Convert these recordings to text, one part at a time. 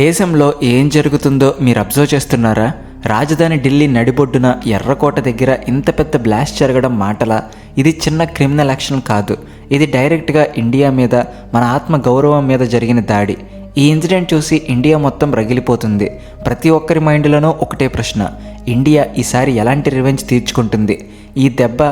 దేశంలో ఏం జరుగుతుందో మీరు అబ్జర్వ్ చేస్తున్నారా? రాజధాని ఢిల్లీ నడిబొడ్డున ఎర్రకోట దగ్గర ఇంత పెద్ద బ్లాస్ట్ జరగడం మాటల? ఇది చిన్న క్రిమినల్ యాక్షన్ కాదు. ఇది డైరెక్ట్గా ఇండియా మీద మన ఆత్మ గౌరవం మీద జరిగిన దాడి. ఈ ఇన్సిడెంట్ చూసి ఇండియా మొత్తం రగిలిపోతుంది. ప్రతి ఒక్కరి మైండ్లోనూ ఒకటే ప్రశ్న. ఇండియా ఈసారి ఎలాంటి రివెంజ్ తీర్చుకుంటుంది? ఈ దెబ్బ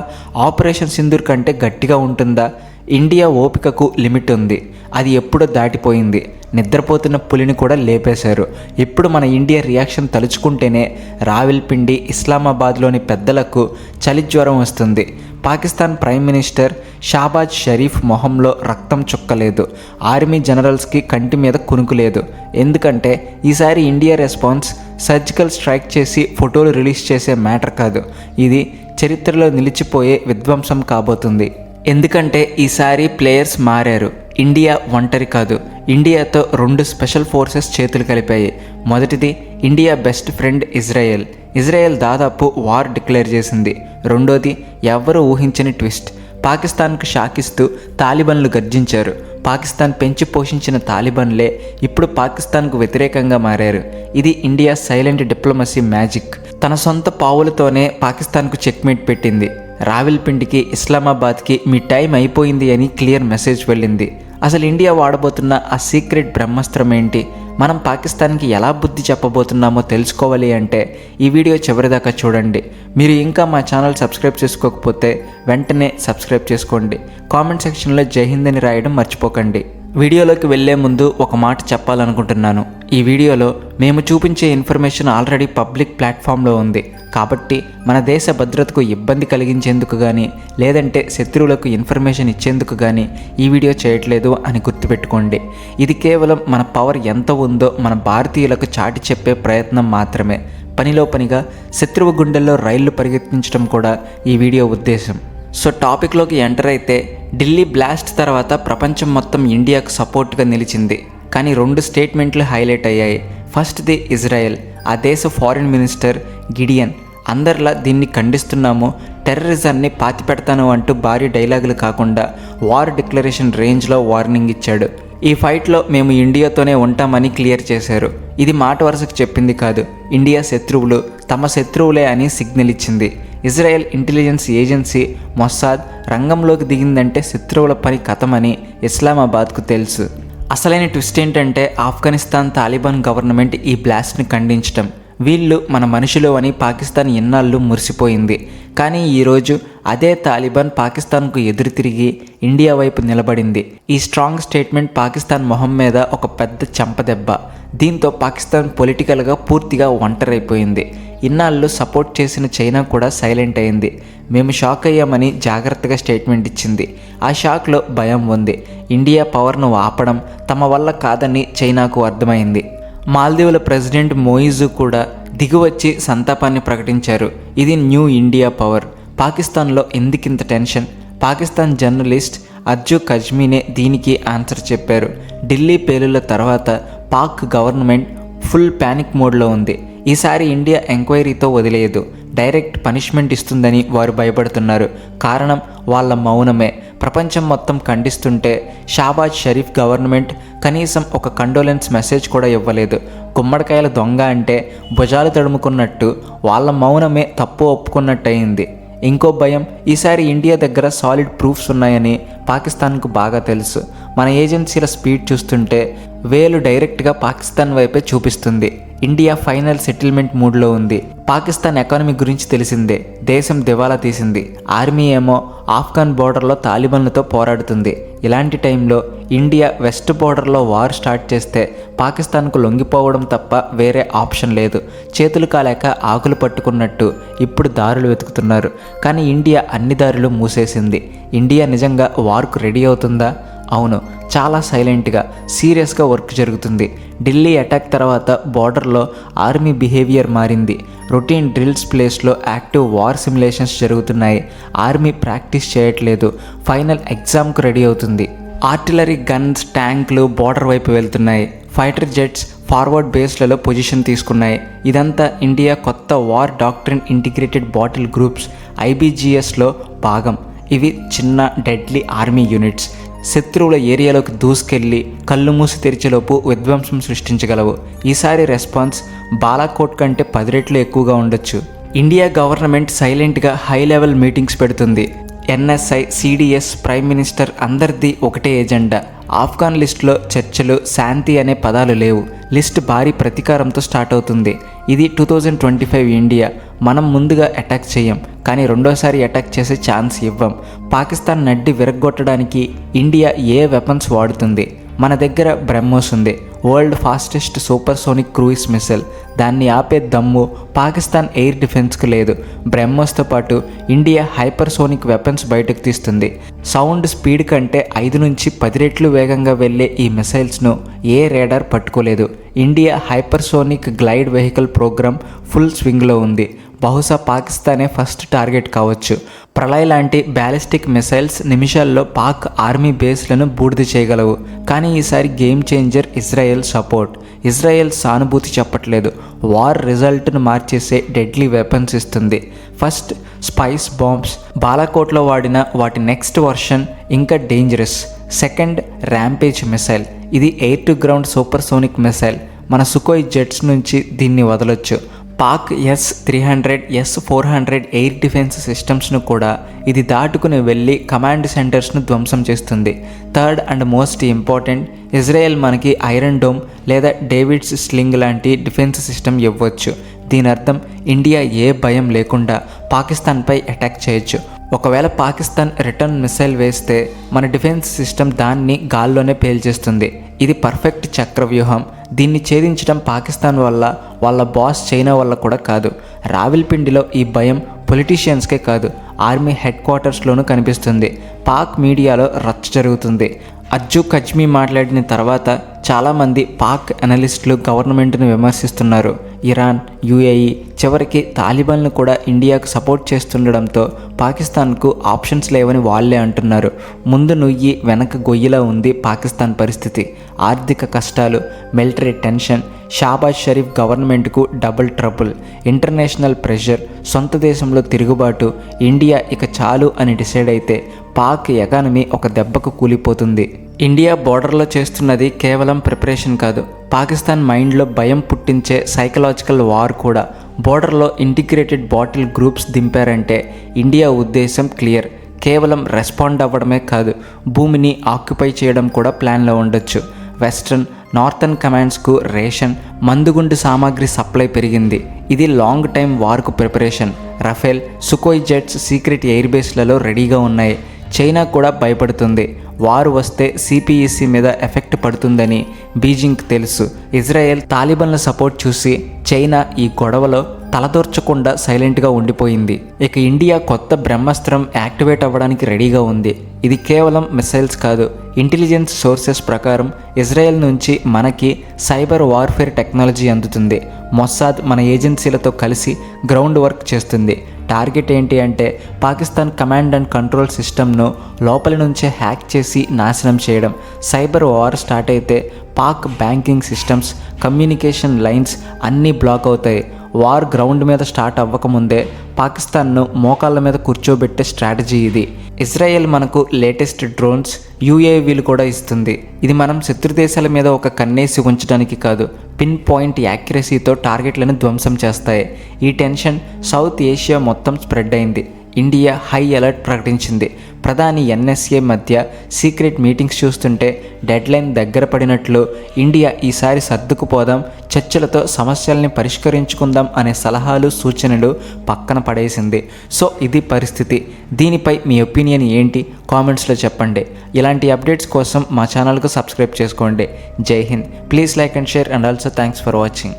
ఆపరేషన్ సింధూర్ కంటే గట్టిగా ఉంటుందా? ఇండియా ఓపికకు లిమిట్ ఉంది. అది ఎప్పుడో దాటిపోయింది. నిద్రపోతున్న పులిని కూడా లేపేశారు. ఇప్పుడు మన ఇండియా రియాక్షన్ తలుచుకుంటేనే రావిల్పిండి ఇస్లామాబాద్లోని పెద్దలకు చలి జ్వరం వస్తుంది. పాకిస్తాన్ ప్రైమ్ మినిస్టర్ షాబాజ్ షరీఫ్ మొహంలో రక్తం చుక్కలేదు. ఆర్మీ జనరల్స్కి కంటి మీద కునుకు లేదు. ఎందుకంటే ఈసారి ఇండియా రెస్పాన్స్ సర్జికల్ స్ట్రైక్ చేసి ఫోటోలు రిలీజ్ చేసే మ్యాటర్ కాదు. ఇది చరిత్రలో నిలిచిపోయే విధ్వంసం కాబోతుంది. ఎందుకంటే ఈసారి ప్లేయర్స్ మారారు. ఇండియా ఒంటరి కాదు. ఇండియాతో రెండు స్పెషల్ ఫోర్సెస్ చేతులు కలిపాయి. మొదటిది India best friend Israel. Israel దాదాపు వార్ డిక్లేర్ చేసింది. రెండోది ఎవ్వరూ ఊహించని ట్విస్ట్. పాకిస్తాన్కు షాకిస్తూ తాలిబన్లు గర్జించారు. పాకిస్తాన్ పెంచి పోషించిన తాలిబన్లే ఇప్పుడు పాకిస్తాన్కు వ్యతిరేకంగా మారారు. ఇది ఇండియా సైలెంట్ డిప్లొమసీ మ్యాజిక్. తన సొంత పావులతోనే పాకిస్తాన్కు చెక్మేట్ పెట్టింది. రావిల్పిండికి ఇస్లామాబాద్కి మీ టైం అయిపోయింది అని క్లియర్ మెసేజ్ వెళ్ళింది. అసలు ఇండియా వాడబోతున్న ఆ సీక్రెట్ బ్రహ్మాస్త్రం ఏంటి? మనం పాకిస్తాన్కి ఎలా బుద్ధి చెప్పబోతున్నామో తెలుసుకోవాలి అంటే ఈ వీడియో చివరిదాకా చూడండి. మీరు ఇంకా మా ఛానల్ సబ్స్క్రైబ్ చేసుకోకపోతే వెంటనే సబ్స్క్రైబ్ చేసుకోండి. కామెంట్ సెక్షన్లో జై హింద్ అని రాయడం మర్చిపోకండి. వీడియోలోకి వెళ్ళే ముందు ఒక మాట చెప్పాలనుకుంటున్నాను. ఈ వీడియోలో మేము చూపించే ఇన్ఫర్మేషన్ ఆల్రెడీ పబ్లిక్ ప్లాట్ఫామ్లో ఉంది. కాబట్టి మన దేశ భద్రతకు ఇబ్బంది కలిగించేందుకు కానీ లేదంటే శత్రువులకు ఇన్ఫర్మేషన్ ఇచ్చేందుకు కానీ ఈ వీడియో చేయట్లేదు అని గుర్తుపెట్టుకోండి. ఇది కేవలం మన పవర్ ఎంత ఉందో మన భారతీయులకు చాటి చెప్పే ప్రయత్నం మాత్రమే. పనిలో పనిగా శత్రువు గుండెల్లో రైళ్ళు పరిగెత్తించడం కూడా ఈ వీడియో ఉద్దేశం. సో టాపిక్లోకి ఎంటర్ అయితే ఢిల్లీ బ్లాస్ట్ తర్వాత ప్రపంచం మొత్తం ఇండియాకు సపోర్ట్గా నిలిచింది. కానీ రెండు స్టేట్మెంట్లు హైలైట్ అయ్యాయి. ఫస్ట్ది ఇజ్రాయెల్ ఆ దేశ ఫారిన్ మినిస్టర్ గిడియన్. అందరిలా దీన్ని ఖండిస్తున్నాము టెర్రరిజాన్ని పాతి పెడతాను అంటూ భారీ డైలాగులు కాకుండా వార్ డిక్లరేషన్ రేంజ్లో వార్నింగ్ ఇచ్చాడు. ఈ ఫైట్లో మేము ఇండియాతోనే ఉంటామని క్లియర్ చేశారు. ఇది మాట వరుసకు చెప్పింది కాదు ఇండియా శత్రువులు తమ శత్రువులే అని సిగ్నల్ ఇచ్చింది. ఇజ్రాయెల్ ఇంటెలిజెన్స్ ఏజెన్సీ మొస్సాద్ రంగంలోకి దిగిందంటే శత్రువుల పని కథమని ఇస్లామాబాద్కు తెలుసు. అసలైన ట్విస్ట్ ఏంటంటే ఆఫ్ఘనిస్తాన్ తాలిబాన్ గవర్నమెంట్ ఈ బ్లాస్ట్ని ఖండించటం. వీళ్ళు మన మనుషులు అని పాకిస్తాన్ ఎన్నాళ్ళు మురిసిపోయింది. కానీ ఈరోజు అదే తాలిబాన్ పాకిస్తాన్కు ఎదురు తిరిగి ఇండియా వైపు నిలబడింది. ఈ స్ట్రాంగ్ స్టేట్మెంట్ పాకిస్తాన్ మొహం మీద ఒక పెద్ద చెంపదెబ్బ. దీంతో పాకిస్తాన్ పొలిటికల్గా పూర్తిగా ఒంటరైపోయింది. ఇన్నాళ్ళు సపోర్ట్ చేసిన చైనా కూడా సైలెంట్ అయింది. మేము షాక్ అయ్యామని జాగ్రత్తగా స్టేట్మెంట్ ఇచ్చింది. ఆ షాక్లో భయం ఉంది. ఇండియా పవర్ను ఆపడం తమ వల్ల కాదని చైనాకు అర్థమైంది. మాల్దీవుల ప్రెసిడెంట్ మోయిజు కూడా దిగువచ్చి సంతాపాన్ని ప్రకటించారు. ఇది న్యూ ఇండియా పవర్ పాకిస్తాన్లో ఎందుకింత టెన్షన్ పాకిస్తాన్ జర్నలిస్ట్ అర్జు కజ్మీనే దీనికి ఆన్సర్ చెప్పారు. ఢిల్లీ పేలుల తర్వాత పాక్ గవర్నమెంట్ ఫుల్ ప్యానిక్ మోడ్లో ఉంది. ఈసారి ఇండియా ఎంక్వైరీతో వదిలేయదు. డైరెక్ట్ పనిష్మెంట్ ఇస్తుందని వారు భయపడుతున్నారు. కారణం వాళ్ళ మౌనమే. ప్రపంచం మొత్తం ఖండిస్తుంటే షాబాజ్ షరీఫ్ గవర్నమెంట్ కనీసం ఒక కండోలెన్స్ మెసేజ్ కూడా ఇవ్వలేదు. గుమ్మడికాయల దొంగ అంటే భుజాలు తడుముకున్నట్టు వాళ్ళ మౌనమే తప్పు ఒప్పుకున్నట్టయింది. ఇంకో భయం ఈసారి ఇండియా దగ్గర సాలిడ్ ప్రూఫ్స్ ఉన్నాయని పాకిస్తాన్కు బాగా తెలుసు. మన ఏజెన్సీల స్పీడ్ చూస్తుంటే వేలు డైరెక్ట్గా పాకిస్తాన్ వైపే చూపిస్తుంది. ఇండియా ఫైనల్ సెటిల్మెంట్ మూడ్లో ఉంది. పాకిస్తాన్ ఎకానమీ గురించి తెలిసిందే. దేశం దివాలా తీసింది. ఆర్మీ ఏమో ఆఫ్ఘాన్ బోర్డర్లో తాలిబన్లతో పోరాడుతుంది. ఇలాంటి టైంలో ఇండియా వెస్ట్ బోర్డర్లో వార్ స్టార్ట్ చేస్తే పాకిస్తాన్కు లొంగిపోవడం తప్ప వేరే ఆప్షన్ లేదు. చేతులు కాలేక ఆకులు పట్టుకున్నట్టు ఇప్పుడు దారులు వెతుకుతున్నారు. కానీ ఇండియా అన్ని దారులు మూసేసింది. ఇండియా నిజంగా వార్కు రెడీ అవుతుందా? అవును చాలా సైలెంట్గా సీరియస్గా వర్క్ జరుగుతుంది. ఢిల్లీ అటాక్ తర్వాత బార్డర్లో ఆర్మీ బిహేవియర్ మారింది. రొటీన్ డ్రిల్స్ ప్లేస్లో యాక్టివ్ వార్ సిమ్యులేషన్స్ జరుగుతున్నాయి. ఆర్మీ ప్రాక్టీస్ చేయట్లేదు. ఫైనల్ ఎగ్జామ్కు రెడీ అవుతుంది. ఆర్టిలరీ గన్స్ ట్యాంకులు బార్డర్ వైపు వెళ్తున్నాయి. ఫైటర్ జెట్స్ ఫార్వర్డ్ బేస్లలో పొజిషన్ తీసుకున్నాయి. ఇదంతా ఇండియా కొత్త war doctrine integrated battle groups ఐబీజీఎస్లో భాగం. ఇవి చిన్న డెడ్లీ ఆర్మీ యూనిట్స్. శత్రువుల ఏరియాలోకి దూసుకెళ్ళి కళ్ళు మూసి తెరిచేలోపు విధ్వంసం సృష్టించగలవు. ఈసారి రెస్పాన్స్ బాలాకోట్ కంటే పది రెట్లు ఎక్కువగా ఉండొచ్చు. ఇండియా గవర్నమెంట్ సైలెంట్గా హై లెవెల్ మీటింగ్స్ పెడుతుంది. ఎన్ఎస్ఐ సిడిఎస్ ప్రైమ్ మినిస్టర్ అందరిది ఒకటే ఎజెండా. ఆఫ్ఘన్ లిస్టులో చర్చలు శాంతి అనే పదాలు లేవు. లిస్ట్ భారీ ప్రతీకారంతో స్టార్ట్ అవుతుంది. ఇది two thousand twenty five India. మనం ముందుగా అటాక్ చేయం కానీ రెండోసారి అటాక్ చేసే ఛాన్స్ ఇవ్వం. పాకిస్తాన్ నడ్డి విరగ్గొట్టడానికి ఇండియా ఏ వెపన్స్ వాడుతుంది? మన దగ్గర బ్రహ్మోస్ ఉంది. World fastest super sonic cruise missile దాన్ని ఆపే దమ్ము పాకిస్తాన్ ఎయిర్ డిఫెన్స్కు లేదు. బ్రహ్మోస్తో పాటు ఇండియా హైపర్సోనిక్ వెపన్స్ బయటకు తీస్తుంది. సౌండ్ స్పీడ్ కంటే ఐదు నుంచి పది రెట్లు వేగంగా వెళ్ళే ఈ మిసైల్స్ను ఏ రేడార్ పట్టుకోలేదు. India hypersonic glide vehicle programme full స్వింగ్లో ఉంది. బహుశా పాకిస్తానే ఫస్ట్ టార్గెట్ కావచ్చు. ప్రళయ్ లాంటి బ్యాలిస్టిక్ మిసైల్స్ నిమిషాల్లో పాక్ ఆర్మీ బేస్లను బూడిద చేయగలవు. కానీ ఈసారి game changer Israel support. Israel సానుభూతి చెప్పట్లేదు. వార్ రిజల్ట్ను మార్చేసే డెడ్లీ వెపన్స్ ఇస్తుంది. First spice bombs. బాలాకోట్లో వాడిన వాటి నెక్స్ట్ వర్షన్ ఇంకా డేంజరస్. Second rampage missile. ఇది air to ground super sonic missile. మన సుకోయ్ జెట్స్ నుంచి దీన్ని వదలొచ్చు. Pak S three hundred S four hundred air defence సిస్టమ్స్ను కూడా ఇది దాటుకుని వెళ్ళి కమాండ్ సెంటర్స్ను ధ్వంసం చేస్తుంది. Third and most important Israel మనకి ఐరన్ డోమ్ లేదా డేవిడ్స్ స్లింగ్ లాంటి డిఫెన్స్ సిస్టమ్ ఇవ్వచ్చు. దీని అర్థం ఇండియా ఏ భయం లేకుండా పాకిస్తాన్పై అటాక్ చేయొచ్చు. ఒకవేళ పాకిస్తాన్ రిటర్న్ మిసైల్ వేస్తే మన డిఫెన్స్ సిస్టమ్ దాన్ని గాల్లోనే పేల్చేస్తుంది. ఇది పర్ఫెక్ట్ చక్రవ్యూహం. దీన్ని ఛేదించడం పాకిస్తాన్ వల్ల వాళ్ళ బాస్ చైనా వల్ల కూడా కాదు. రావిల్పిండిలో ఈ భయం పొలిటీషియన్స్కే కాదు ఆర్మీ హెడ్ క్వార్టర్స్లోనూ కనిపిస్తుంది. పాక్ మీడియాలో రచ్చ జరుగుతుంది. అజ్జు కజ్మీ మాట్లాడిన తర్వాత చాలామంది పాక్ అనలిస్టులు గవర్నమెంట్ను విమర్శిస్తున్నారు. ఇరాన్ యుఏఈ చివరికి తాలిబాన్లు కూడా ఇండియాకు సపోర్ట్ చేస్తుండడంతో పాకిస్తాన్కు ఆప్షన్స్ లేవని వాళ్ళే అంటున్నారు. ముందు నుయ్యి వెనక గొయ్యిలా ఉంది పాకిస్తాన్ పరిస్థితి. ఆర్థిక కష్టాలు మిలిటరీ టెన్షన్ షాబాజ్ షరీఫ్ గవర్నమెంట్కు డబుల్ ట్రబుల్ ఇంటర్నేషనల్ ప్రెషర్ సొంత దేశంలో తిరుగుబాటు ఇండియా ఇక చాలు అని డిసైడ్ అయితే పాక్ ఎకానమీ ఒక దెబ్బకు కూలిపోతుంది. ఇండియా బోర్డర్లో చేస్తున్నది కేవలం ప్రిపరేషన్ కాదు పాకిస్తాన్ మైండ్లో భయం పుట్టించే సైకలాజికల్ వార్ కూడా బోర్డర్లో ఇంటిగ్రేటెడ్ బాటిల్ గ్రూప్స్ దింపారంటే ఇండియా ఉద్దేశం క్లియర్. కేవలం రెస్పాండ్ అవ్వడమే కాదు భూమిని ఆక్యుపై చేయడం కూడా ప్లాన్లో ఉండొచ్చు. వెస్ట్రన్ నార్థన్ కమాండ్స్కు రేషన్ మందుగుండు సామాగ్రి సప్లై పెరిగింది. ఇది long time వార్కు preparation. Rafale Sukhoi jets secret air బేస్లలో రెడీగా ఉన్నాయి. చైనా కూడా భయపడుతుంది. వారు వస్తే సిపిఈసి మీద ఎఫెక్ట్ పడుతుందని బీజింగ్కి తెలుసు. ఇజ్రాయెల్ తాలిబన్ల సపోర్ట్ చూసి చైనా ఈ గొడవలో తలదూర్చకుండా సైలెంట్గా ఉండిపోయింది. ఇక ఇండియా కొత్త బ్రహ్మాస్త్రం యాక్టివేట్ అవ్వడానికి రెడీగా ఉంది. ఇది కేవలం మిసైల్స్ కాదు ఇంటెలిజెన్స్ సోర్సెస్ ప్రకారం ఇజ్రాయెల్ నుంచి మనకి సైబర్ వార్ఫేర్ టెక్నాలజీ అందుతుంది. మొస్సాద్ మన ఏజెన్సీలతో కలిసి గ్రౌండ్ వర్క్ చేస్తుంది. టార్గెట్ ఏంటి అంటే పాకిస్తాన్ కమాండ్ అండ్ కంట్రోల్ సిస్టమ్ను లోపలి నుంచే హ్యాక్ చేసి నాశనం చేయడం. సైబర్ వార్ స్టార్ట్ అయితే Pak banking systems communication lines అన్నీ బ్లాక్ అవుతాయి. వార్ గ్రౌండ్ మీద స్టార్ట్ అవ్వకముందే పాకిస్తాన్ను మోకాళ్ళ మీద కూర్చోబెట్టే స్ట్రాటజీ ఇది. ఇజ్రాయెల్ మనకు లేటెస్ట్ డ్రోన్స్ యూఏవీలు కూడా ఇస్తుంది. ఇది మనం శత్రు దేశాల మీద ఒక కన్నేసి ఉంచడానికి కాదు పిన్ పాయింట్ యాక్యురసీతో టార్గెట్లను ధ్వంసం చేస్తాయి. ఈ టెన్షన్ సౌత్ ఏషియా మొత్తం స్ప్రెడ్ అయింది. ఇండియా హై అలర్ట్ ప్రకటించింది. ప్రధాని ఎన్ఎస్ఏ మధ్య సీక్రెట్ మీటింగ్స్ చూస్తుంటే డెడ్లైన్ దగ్గర పడినట్లు ఇండియా ఈసారి సర్దుకుపోదాం చర్చలతో సమస్యల్ని పరిష్కరించుకుందాం అనే సలహాలు సూచనలు పక్కన పడేసింది. సో ఇది పరిస్థితి. దీనిపై మీ ఒపీనియన్ ఏంటి? కామెంట్స్లో చెప్పండి. ఇలాంటి అప్డేట్స్ కోసం మా ఛానల్కు సబ్స్క్రైబ్ చేసుకోండి. Jai Hind. Please like and share and also thanks for watching.